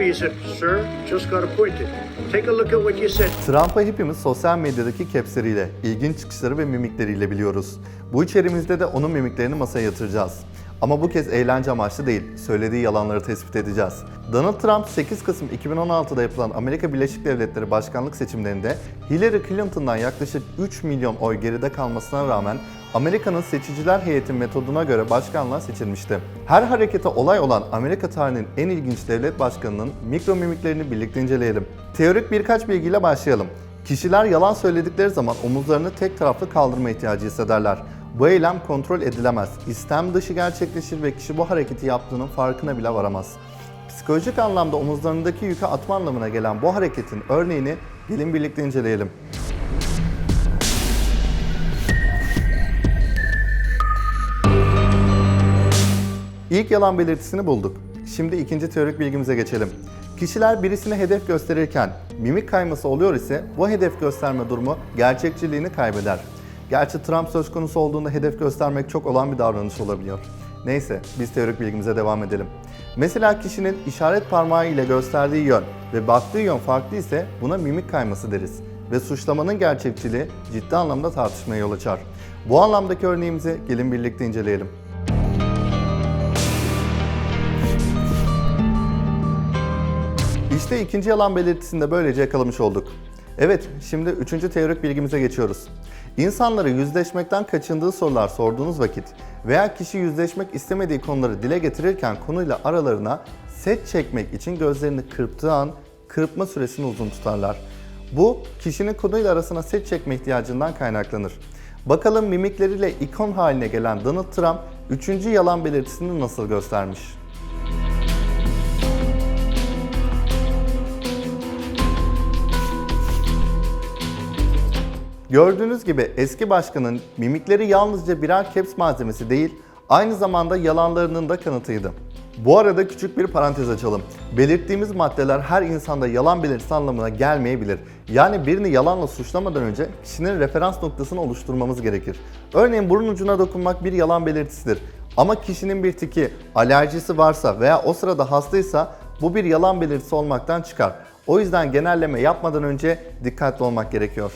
me, he said, sir, just got appointed. Take a look at what you said. Trump'ı hepimiz sosyal medyadaki capsleriyle, ilginç çıkışları ve mimikleriyle biliyoruz. Bu içerimizde de onun mimiklerini masaya yatıracağız. Ama bu kez eğlence amaçlı değil, söylediği yalanları tespit edeceğiz. Donald Trump 8 Kasım 2016'da yapılan Amerika Birleşik Devletleri başkanlık seçimlerinde Hillary Clinton'dan yaklaşık 3 milyon oy geride kalmasına rağmen Amerika'nın seçiciler heyeti metoduna göre başkanlığa seçilmişti. Her harekete olay olan Amerika tarihinin en ilginç devlet başkanının mikro mimiklerini birlikte inceleyelim. Teorik birkaç bilgiyle başlayalım. Kişiler yalan söyledikleri zaman omuzlarını tek taraflı kaldırma ihtiyacı hissederler. Bu eylem kontrol edilemez. İstem dışı gerçekleşir ve kişi bu hareketi yaptığının farkına bile varamaz. Psikolojik anlamda omuzlarındaki yükü atma anlamına gelen bu hareketin örneğini gelin birlikte inceleyelim. İlk yalan belirtisini bulduk. Şimdi ikinci teorik bilgimize geçelim. Kişiler birisine hedef gösterirken mimik kayması oluyor ise bu hedef gösterme durumu gerçekçiliğini kaybeder. Gerçi Trump söz konusu olduğunda hedef göstermek çok olan bir davranış olabiliyor. Neyse biz teorik bilgimize devam edelim. Mesela kişinin işaret parmağı ile gösterdiği yön ve baktığı yön farklı ise buna mimik kayması deriz. Ve suçlamanın gerçekçiliği ciddi anlamda tartışmaya yol açar. Bu anlamdaki örneğimizi gelin birlikte inceleyelim. İşte ikinci yalan belirtisini de böylece yakalamış olduk. Evet, şimdi üçüncü teorik bilgimize geçiyoruz. İnsanları yüzleşmekten kaçındığı sorular sorduğunuz vakit veya kişi yüzleşmek istemediği konuları dile getirirken konuyla aralarına set çekmek için gözlerini kırptığı an kırpma süresini uzun tutarlar. Bu, kişinin konuyla arasına set çekme ihtiyacından kaynaklanır. Bakalım mimikleriyle ikon haline gelen Donald Trump, üçüncü yalan belirtisini nasıl göstermiş? Gördüğünüz gibi eski başkanın mimikleri yalnızca birer caps malzemesi değil, aynı zamanda yalanlarının da kanıtıydı. Bu arada küçük bir parantez açalım. Belirttiğimiz maddeler her insanda yalan belirtisi anlamına gelmeyebilir. Yani birini yalanla suçlamadan önce kişinin referans noktasını oluşturmamız gerekir. Örneğin burun ucuna dokunmak bir yalan belirtisidir. Ama kişinin bir tiki, alerjisi varsa veya o sırada hastaysa bu bir yalan belirtisi olmaktan çıkar. O yüzden genelleme yapmadan önce dikkatli olmak gerekiyor.